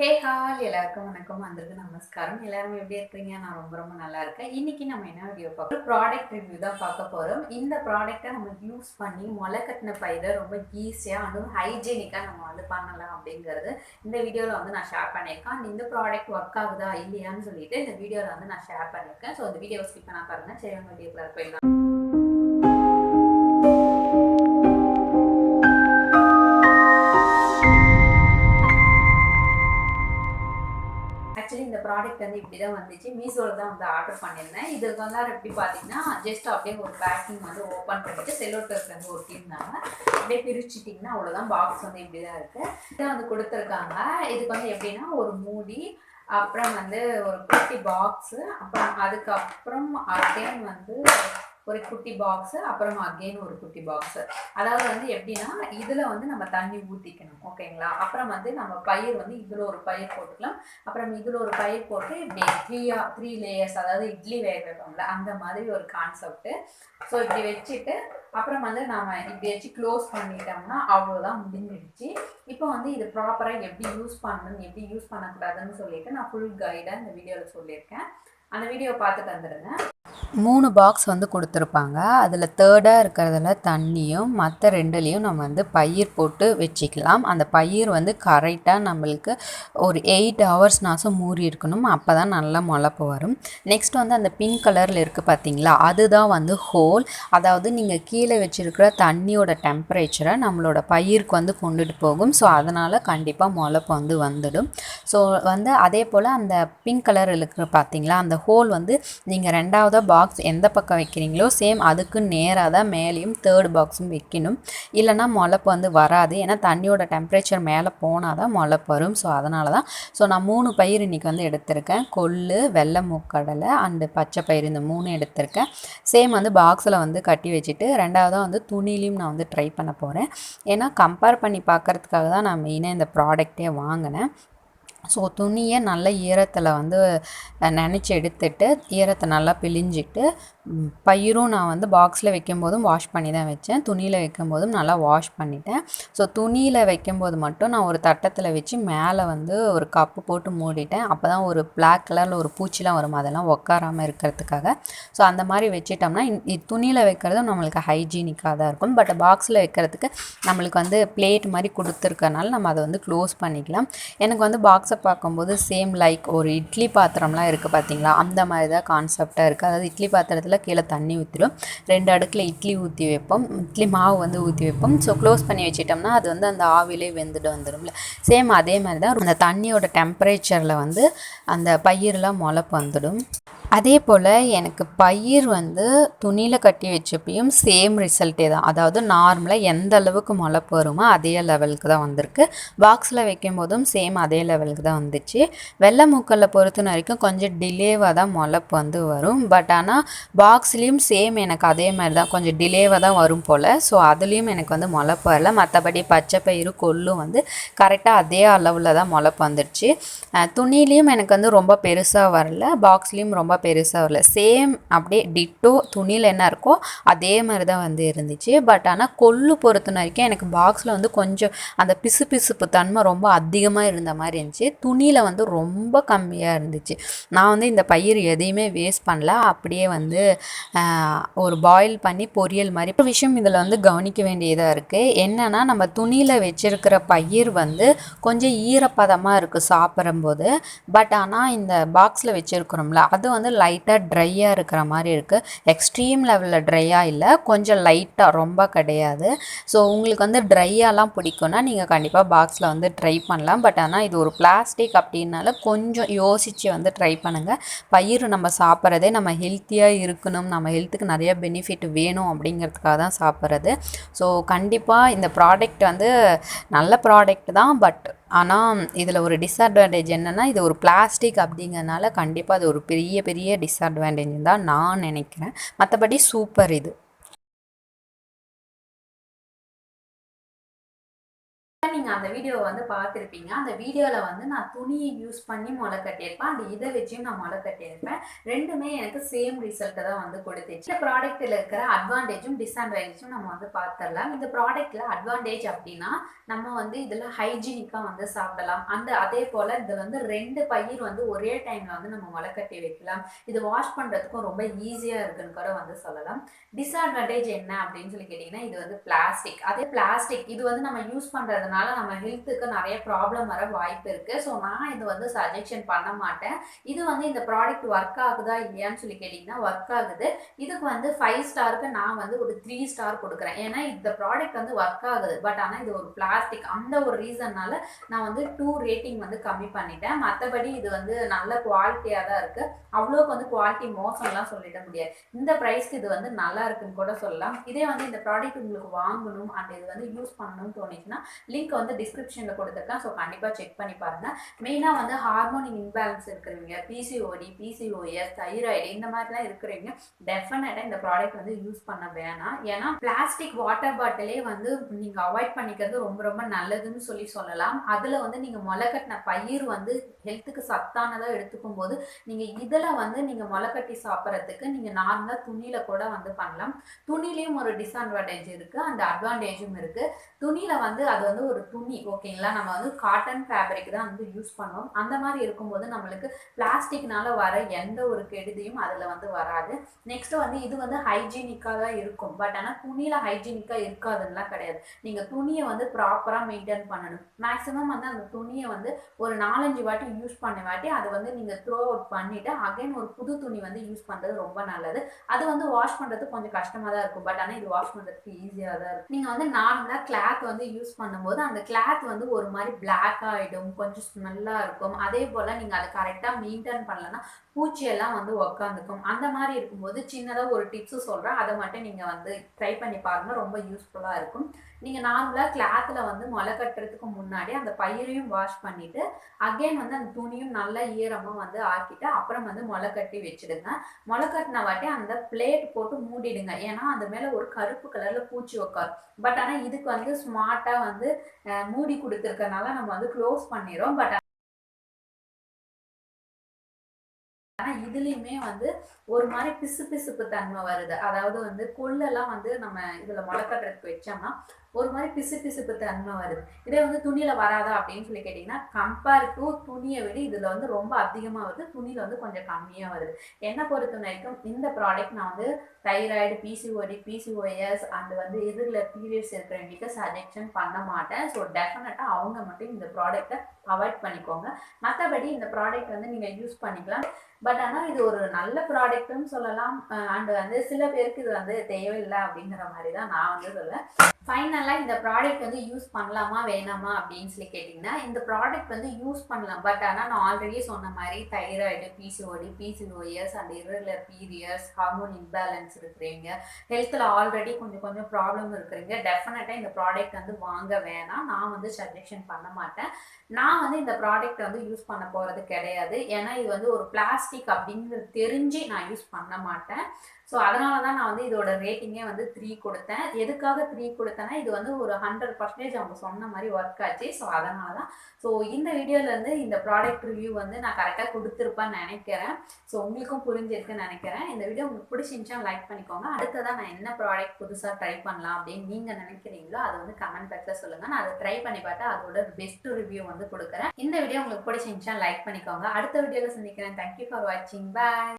ஹே hall எல்லாருக்கும் வணக்கம் வந்திருக்கு நமஸ்காரம். எல்லாரும் எப்படி இருக்கீங்க? நான் ரொம்ப ரொம்ப நல்லா இருக்கேன். இன்னைக்கு நம்ம என்ன வீடியோ பார்க்க ப்ராடக்ட் ரிவ்யூ தான் பார்க்க போகிறோம் இந்த ப்ராடக்ட்டை நம்ம யூஸ் பண்ணி முளை கட்டின பயிரை ரொம்ப ஈஸியாக அதுவும் ஹைஜீனிக்காக நம்ம வந்து பண்ணலாம் அப்படிங்கிறது இந்த வீடியோவில் வந்து நான் ஷேர் பண்ணியிருக்கேன். இந்த ப்ராடக்ட் ஒர்க் ஆகுதா இல்லையான்னு சொல்லிட்டு இந்த வீடியோவில் வந்து நான் ஷேர் பண்ணியிருக்கேன். ஸோ இந்த வீடியோ ஸ்கிப் பண்ணா பாருங்க. சரி உங்க வீடியோக்குள்ள போயிடலாம். ப்ராடக்ட் வந்து இப்படி தான் வந்துச்சு. மீஷோவில் தான் வந்து ஆர்டர் பண்ணியிருந்தேன். இது வந்து எப்படி பார்த்தீங்கன்னா ஜஸ்ட் அப்படியே ஒரு பேக்கிங் வந்து ஓப்பன் பண்ணிட்டு செல்லோ டேப் வந்து ஒட்டியிருந்தாங்க. அப்படியே பிரிச்சுட்டிங்கன்னா அவ்வளோதான் பாக்ஸ் வந்து இப்படி தான் இருக்குது இதை வந்து கொடுத்துருக்காங்க. இதுக்கு வந்து எப்படின்னா ஒரு மூடி அப்புறம் வந்து ஒரு குட்டி பாக்ஸு அப்புறம் அதுக்கப்புறம் அகைன் வந்து ஒரு குட்டி பாக்ஸு அப்புறம் அகெயின் ஒரு குட்டி பாக்ஸு அதாவது வந்து எப்படின்னா இதில் வந்து நம்ம தண்ணி ஊற்றிக்கணும் ஓகேங்களா? அப்புறம் வந்து நம்ம பயிர் வந்து இதில் ஒரு பயிர் போட்டுக்கலாம். அப்புறம் இதில் ஒரு பயிர் போட்டு இப்படி த்ரீயா த்ரீ லேயர்ஸ் அதாவது இட்லி வேக வைப்போம்ல அந்த மாதிரி ஒரு கான்செப்ட்டு ஸோ இப்படி வச்சுட்டு அப்புறம் வந்து நம்ம இப்படி வச்சு க்ளோஸ் பண்ணிட்டோம்னா அவ்வளோதான் முடிஞ்சிடுச்சு. இப்போ வந்து இது ப்ராப்பராக எப்படி யூஸ் பண்ணணும் எப்படி யூஸ் பண்ணக்கூடாதுன்னு சொல்லிட்டு நான் ஃபுல் கைடாக இந்த வீடியோவில் சொல்லியிருக்கேன். அந்த வீடியோ பார்த்துட்டு வந்துடுங்க. மூணு பாக்ஸ் வந்து கொடுத்துருப்பாங்க. அதில் தேர்டாக இருக்கிறதுல தண்ணியும் மற்ற ரெண்டுலேயும் நம்ம வந்து பயிர் போட்டு வச்சுக்கலாம். அந்த பயிர் வந்து கரெக்டாக நம்மளுக்கு ஒரு எயிட் ஹவர்ஸ்னாசும் மூடி இருக்கணும். அப்போ தான் நல்லா முளப்பு வரும். நெக்ஸ்ட் வந்து அந்த பிங்க் கலரில் இருக்குது பார்த்தீங்களா அதுதான் வந்து ஹோல் அதாவது நீங்கள் கீழே வச்சுருக்கிற தண்ணியோட டெம்பரேச்சரை நம்மளோட பயிருக்கு வந்து கொண்டுட்டு போகும். ஸோ அதனால் கண்டிப்பாக முளப்பு வந்து வந்துடும். ஸோ வந்து அதே போல் அந்த பிங்க் கலர் இருக்கிற பார்த்தீங்களா அந்த ஹோல் வந்து நீங்கள் ரெண்டாவதாக பாக்ஸ் எந்த பக்கம் வைக்கிறீங்களோ சேம் அதுக்கு நேராக தான் மேலேயும் தேர்ட் பாக்ஸும் வைக்கணும். இல்லைன்னா முளைப்பு வந்து வராது. ஏன்னா தண்ணியோட டெம்பரேச்சர் மேலே போனால் தான் முளைப்பு வரும். ஸோ அதனால தான். ஸோ நான் மூணு பயிர் இன்றைக்கி வந்து எடுத்திருக்கேன். கொள்ளு வெள்ளை மூக்கடலை அண்டு பச்சை பயிர் இந்த மூணு எடுத்திருக்கேன். சேம் வந்து பாக்ஸில் வந்து கட்டி வச்சுட்டு ரெண்டாவதாக வந்து துணிலையும் நான் வந்து ட்ரை பண்ண போகிறேன் ஏன்னா கம்பேர் பண்ணி பார்க்குறதுக்காக தான் நான் மெயினாக இந்த ப்ராடக்டே வாங்கினேன். ஸோ துணியை நல்ல ஈரத்தில் வந்து நினச்சி எடுத்துட்டு ஈரத்தை நல்லா பிழிஞ்சிட்டு பயிரும் நான் வந்து பாக்ஸில் வைக்கும்போதும் வாஷ் பண்ணி தான் வச்சேன். துணியில் வைக்கும்போதும் நல்லா வாஷ் பண்ணிட்டேன். ஸோ துணியில் வைக்கும்போது மட்டும் நான் ஒரு தட்டத்தில் வச்சு மேலே வந்து ஒரு கப்பு போட்டு மூடிட்டேன். அப்போ தான் ஒரு பிளாக் கலரில் ஒரு பூச்சிலாம் வரும். அதெல்லாம் உக்காராமல் இருக்கிறதுக்காக. ஸோ அந்த மாதிரி வச்சிட்டோம்னா இந்- துணியில் வைக்கிறதும் நம்மளுக்கு ஹைஜீனிக்காக தான் இருக்கும். பட் பாக்ஸில் வைக்கிறதுக்கு நம்மளுக்கு வந்து பிளேட் மாதிரி கொடுத்துருக்கறனால நம்ம அதை வந்து க்ளோஸ் பண்ணிக்கலாம். எனக்கு வந்து பாக்ஸை பார்க்கும்போது சேம் லைக் ஒரு இட்லி பாத்திரம்லாம் இருக்குது பார்த்தீங்களா அந்த மாதிரி தான் கான்செப்டாக இருக்குது அதாவது இட்லி பாத்திரத்தில் கீழே தண்ணி ஊற்றிடும் ரெண்டு அடுக்கில் இட்லி ஊற்றி வைப்போம். இட்லி மாவு வந்து ஊற்றி வைப்போம். ஸோ க்ளோஸ் பண்ணி வச்சிட்டோம்னா அது வந்து அந்த ஆவிலே வெந்துட்டு வந்துடும்ல. சேம் அதே மாதிரி தான் அந்த தண்ணியோட டெம்பரேச்சரில் வந்து அந்த பயிரெலாம் முளைப்பு வந்துடும். அதே போல் எனக்கு பயிர் வந்து துணியில் கட்டி வச்சப்பையும் சேம் ரிசல்ட்டே தான். அதாவது நார்மலாக எந்த அளவுக்கு முளைப்பு வருமோ அதே லெவலுக்கு தான் வந்திருக்கு. பாக்ஸில் வைக்கும் போதும் சேம் அதே லெவலுக்கு தான் வந்துச்சு. வெள்ளை மூக்கல்ல பொறுத்த வரைக்கும் கொஞ்சம் டிலேவாக தான் முளைப்பு வந்து வரும். பட் ஆனால் பாக்ஸ்லேயும் சேம் எனக்கு அதே மாதிரி தான் கொஞ்சம் டிலேவாக தான் வரும் போல். ஸோ அதுலேயும் எனக்கு வந்து முளைப்பு வரல மற்றபடி பச்சை பயிறு கொள்ளும் வந்து கரெக்டாக அதே அளவில் தான் முளைப்பு வந்துடுச்சு. துணிலேயும் எனக்கு வந்து ரொம்ப பெருசாக வரல. பாக்ஸ்லேயும் ரொம்ப பெருசாக வரல. சேம் அப்படியே டிட்டோ துணியில் என்ன இருக்கோ அதே மாதிரி தான் வந்து இருந்துச்சு. பட் ஆனால் கொள்ளு பொறுத்தின வரைக்கும் எனக்கு பாக்ஸில் வந்து கொஞ்சம் அந்த பிசு பிசுப்பு தன்மை ரொம்ப அதிகமாக இருந்த மாதிரி இருந்துச்சு. துணியில் வந்து ரொம்ப கம்மியாக இருந்துச்சு. நான் வந்து இந்த பயிர் எதையுமே வேஸ்ட் பண்ணல. அப்படியே வந்து ஒரு பாயில் பண்ணி பொரியல் மாதிரி. ஒரு விஷயம் இதில் வந்து கவனிக்க வேண்டியதாக இருக்குது என்னென்னா நம்ம துணியில் வச்சிருக்கிற பயிர் வந்து கொஞ்சம் ஈரப்பதமாக இருக்குது சாப்பிடும்போது. பட் ஆனால் இந்த பாக்ஸில் வச்சுருக்குறோம்ல அது வந்து லைட்டாக ட்ரையாக இருக்கிற மாதிரி இருக்குது எக்ஸ்ட்ரீம் லெவலில் ட்ரையாக இல்லை. கொஞ்சம் லைட்டாக ரொம்ப கிடையாது. ஸோ உங்களுக்கு வந்து ட்ரையாலாம் பிடிக்கும்னா நீங்கள் கண்டிப்பாக பாக்ஸில் வந்து ட்ரை பண்ணலாம். பட் ஆனால் இது ஒரு பிளாஸ்டிக் அப்படின்னால கொஞ்சம் யோசித்து வந்து ட்ரை பண்ணுங்கள் பயிர் நம்ம சாப்பிட்றதே நம்ம ஹெல்த்தியாக இருக்கணும். நம்ம ஹெல்த்துக்கு நிறைய பெனிஃபிட் வேணும் அப்படிங்கிறதுக்காக தான் சாப்பிட்றது. ஸோ கண்டிப்பாக இந்த ப்ராடக்ட் வந்து நல்ல ப்ராடக்ட் தான். பட் ஆனால் இதில் ஒரு டிஸ்அட்வான்டேஜ் என்னென்னா இது ஒரு பிளாஸ்டிக் அப்படிங்கறனால கண்டிப்பாக அது ஒரு பெரிய பெரிய டிஸ்அட்வான்டேஜ் தான் நான் நினைக்கிறேன். மற்றபடி சூப்பர் இது. நீங்கள் அந்த வீடியோவை வந்து பார்த்துருப்பீங்க. அந்த வீடியோவில் வந்து நான் துணியை யூஸ் பண்ணி முளை கட்டியிருப்பேன். அந்த இதை வச்சும் நான் முளை கட்டியிருப்பேன். ரெண்டுமே எனக்கு சேம் ரிசல்ட்டை தான் வந்து கொடுத்துச்சு. இந்த ப்ராடக்ட்டில் இருக்கிற அட்வான்டேஜும் டிஸ்அட்வான்டேஜும் நம்ம வந்து பார்த்துடலாம். இந்த ப்ராடக்ட்டில் அட்வான்டேஜ் அப்படின்னா நம்ம வந்து இதில் ஹைஜீனிக்காக வந்து சாப்பிடலாம். அந்த அதே போல் இதில் வந்து ரெண்டு பயிர் வந்து ஒரே டைமில் வந்து நம்ம முளை கட்டி வைக்கலாம். இது வாஷ் பண்ணுறதுக்கும் ரொம்ப ஈஸியாக இருக்குன்னு கூட வந்து சொல்லலாம். டிஸ்அட்வான்டேஜ் என்ன அப்படின்னு சொல்லி கேட்டிங்கன்னா இது வந்து பிளாஸ்டிக் அதே பிளாஸ்டிக் இது வந்து நம்ம யூஸ் பண்ணுறது பண்ணுறதுனால நம்ம ஹெல்த்துக்கு நிறைய ப்ராப்ளம் வர வாய்ப்பு இருக்குது ஸோ நான் இது வந்து சஜெக்ஷன் பண்ண மாட்டேன். இது வந்து இந்த ப்ராடக்ட் ஒர்க் ஆகுதா இல்லையான்னு சொல்லி கேட்டிங்கன்னா ஒர்க் ஆகுது. இதுக்கு வந்து ஃபைவ் ஸ்டாருக்கு நான் வந்து ஒரு த்ரீ ஸ்டார் கொடுக்குறேன். ஏன்னா இந்த ப்ராடக்ட் வந்து ஒர்க் ஆகுது. பட் ஆனால் இது ஒரு பிளாஸ்டிக் அந்த ஒரு ரீசன்னால நான் வந்து டூ ரேட்டிங் வந்து கம்மி பண்ணிட்டேன். மற்றபடி இது வந்து நல்ல குவாலிட்டியாக தான் இருக்குது அவ்வளோக்கு வந்து குவாலிட்டி மோசம்லாம் சொல்லிட முடியாது. இந்த ப்ரைஸ்க்கு இது வந்து நல்லா இருக்குன்னு கூட சொல்லலாம். இதே வந்து இந்த ப்ராடக்ட் உங்களுக்கு வாங்கணும். அண்ட் இது வந்து யூஸ் பண்ணணும்னு தோணுச்சுன்னா லிங்க் வந்து டிஸ்கிரிப்ஷனில் கொடுத்துருக்கேன். ஸோ கண்டிப்பாக செக் பண்ணி பாருங்கள் மெயினாக வந்து ஹார்மோனிக் இன்பேலன்ஸ் இருக்கிறவங்க பிசிஓடி பிசிஓஎஸ் தைராய்டு இந்த மாதிரிலாம் இருக்கிறவங்க டெஃபினட்டாக இந்த ப்ராடக்ட் வந்து யூஸ் பண்ண வேணாம். ஏன்னா பிளாஸ்டிக் வாட்டர் பாட்டிலே வந்து நீங்கள் அவாய்ட் பண்ணிக்கிறது ரொம்ப ரொம்ப நல்லதுன்னு சொல்லி சொல்லலாம். அதில் வந்து நீங்கள் முளைக்கட்டின பயிர் வந்து ஹெல்த்துக்கு சத்தானதாக எடுத்துக்கும் போது நீங்கள் இதில் வந்து நீங்கள் முளைக்கட்டி சாப்பிட்றதுக்கு நீங்கள் நார்மலாக துணியில் கூட வந்து பண்ணலாம். துணிலையும் ஒரு டிஸ்அட்வான்டேஜ் இருக்குது அந்த அட்வான்டேஜும் இருக்குது துணியில் வந்து அது வந்து ஒரு துணி ஓகேங்களா? நம்ம வந்து காட்டன் ஃபேப்ரிக் தான் வந்து யூஸ் பண்ணுவோம். அந்த மாதிரி இருக்கும்போது நம்மளுக்கு பிளாஸ்டிக்னால வர எந்த ஒரு கெடுதியும் அதில் வந்து வராது. நெக்ஸ்ட் வந்து இது வந்து ஹைஜீனிக்காக தான் இருக்கும். பட் ஆனால் துணியில் ஹைஜீனிக்காக இருக்காதுன்னா கிடையாது. நீங்கள் துணியை வந்து ப்ராப்பராக மெயின்டைன் பண்ணணும். மேக்ஸிமம் வந்து அந்த துணியை வந்து ஒரு நாலஞ்சு வாட்டி யூஸ் பண்ண வாட்டி அதை வந்து நீங்கள் த்ரோ அவுட் பண்ணிவிட்டு அகைன் ஒரு புது துணி வந்து யூஸ் பண்ணுறது ரொம்ப நல்லது. அது வந்து வாஷ் பண்ணுறது கொஞ்சம் கஷ்டமாக தான் இருக்கும். பட் ஆனால் இது வாஷ் பண்ணுறதுக்கு ஈஸியாக தான் இருக்கும். நீங்கள் வந்து நார்மலாக கிளாத் வந்து யூஸ் பண்ணும்போது அந்த கிளாத் வந்து ஒரு மாதிரி பிளாக் ஆகிடும் கொஞ்சம் ஸ்மெல்லாக இருக்கும். அதே போல் நீங்கள் அதை கரெக்டாக மெயின்டைன் பண்ணலன்னா பூச்சியெல்லாம் வந்து உக்காந்துக்கும். அந்த மாதிரி இருக்கும்போது சின்னதாக ஒரு டிப்ஸு சொல்கிறேன் அதை மட்டும் நீங்கள் வந்து ட்ரை பண்ணி பாருங்கள் ரொம்ப யூஸ்ஃபுல்லாக இருக்கும். நீங்கள் நார்மலாக கிளாத்தில் வந்து முளை கட்டுறதுக்கு முன்னாடி அந்த பயிரையும் வாஷ் பண்ணிவிட்டு அகைன் வந்து அந்த துணியும் நல்லா ஈரமாக வந்து ஆக்கிட்டு அப்புறம் வந்து முளை கட்டி வச்சுடுங்க. முளை கட்டின வாட்டி அந்த பிளேட் போட்டு மூடிடுங்க. ஏன்னா அந்த மேலே ஒரு கருப்பு கலரில் பூச்சி உட்காரும் பட் ஆனால் இதுக்கு வந்து ஸ்மார்ட்டாக வந்து மூடி கொடுத்துருக்கனால நம்ம வந்து க்ளோஸ் பண்ணிடுறோம் பட் ஆனால் இதுலேயுமே வந்து ஒரு மாதிரி பிசு பிசுப்பு தன்மை வருது. அதாவது வந்து கொள்ளெல்லாம் வந்து நம்ம இதில் முளைக்கட்டுறதுக்கு வச்சோம்னா ஒரு மாதிரி பிசு பிசுப்பு தன்மை வருது இதே வந்து துணியில் வராதா அப்படின்னு சொல்லி கேட்டிங்கன்னா கம்பேர் டு துணியை விட இதில் வந்து ரொம்ப அதிகமாக வருது. துணியில் வந்து கொஞ்சம் கம்மியாக வருது. என்னை பொறுத்த வரைக்கும் இந்த ப்ராடக்ட் நான் வந்து தைராய்டு பிசிஓடி பிசிஓஎஸ் அண்ட் வந்து இதில் பீரியட்ஸ் இருக்கிறவங்களுக்கு சஜெக்ஷன் பண்ண மாட்டேன். ஸோ டெஃபினட்டாக அவங்க மட்டும் இந்த ப்ராடக்ட்டை அவாய்ட் பண்ணிக்கோங்க. மற்றபடி இந்த ப்ராடக்ட் வந்து நீங்கள் யூஸ் பண்ணிக்கலாம். பட் ஆனால் இது ஒரு நல்ல ப்ராடக்ட்னு சொல்லலாம். அண்ட் வந்து சில பேருக்கு இது வந்து தேவையில்லை அப்படிங்கிற மாதிரி தான் நான் வந்து சொல்லுவேன். ஃபைனலாக இந்த ப்ராடக்ட் வந்து யூஸ் பண்ணலாமா வேணாமா அப்படின்னு சொல்லி கேட்டிங்கன்னா இந்த ப்ராடக்ட் வந்து யூஸ் பண்ணலாம். பட் ஆனால் நான் ஆல்ரெடி சொன்ன மாதிரி thyroid PCOD PCOS and irregular periods hormone imbalance இருக்கிறீங்க. ஹெல்த்தில் ஆல்ரெடி கொஞ்சம் கொஞ்சம் ப்ராப்ளம் இருக்கிறீங்க. டெஃபினட்டாக இந்த ப்ராடக்ட் வந்து வாங்க வேணாம். நான் வந்து சஜஷன் பண்ண மாட்டேன். நான் வந்து இந்த ப்ராடக்ட் வந்து யூஸ் பண்ண போகிறது கிடையாது. ஏன்னா இது வந்து ஒரு பிளாஸ்டிக் அப்படிங்கிறது தெரிஞ்சு நான் யூஸ் பண்ண மாட்டேன். ஸோ அதனால தான் நான் வந்து இதோட ரேட்டிங்கே வந்து த்ரீ கொடுத்தேன். எதுக்காக த்ரீ கொடுத்தேன்னா இது வந்து ஒரு ஹண்ட்ரட் பர்சன்டேஜ் அவங்க சொன்ன மாதிரி ஒர்க் ஆச்சு. ஸோ அதனால தான் ஸோ இந்த வீடியோலேருந்து இந்த ப்ராடக்ட் ரிவ்யூ வந்து நான் கரெக்டாக கொடுத்துருப்பேன்னு நினைக்கிறேன். ஸோ உங்களுக்கும் புரிஞ்சிருக்குன்னு நினைக்கிறேன். இந்த வீடியோ உங்களுக்கு பிடிச்சிருந்துச்சா லைக் பண்ணிக்கோங்க. அடுத்ததான் நான் என்ன ப்ராடக்ட் புதுசாக ட்ரை பண்ணலாம் அப்படின்னு நீங்கள் நினைக்கிறீங்களோ அதை வந்து கமெண்ட் பாக்ஸில் சொல்லுங்கள் நான் அதை ட்ரை பண்ணி பார்த்தா அதோட பெஸ்ட் ரிவ்யூ வந்து கொடுக்குறேன். இந்த வீடியோ உங்களுக்கு பிடிச்சிருந்துச்சா லைக் பண்ணிக்கோங்க. அடுத்த வீடியோவில் சந்திக்கிறேன். தேங்க்யூ ஃபார் வாட்சிங் பாய்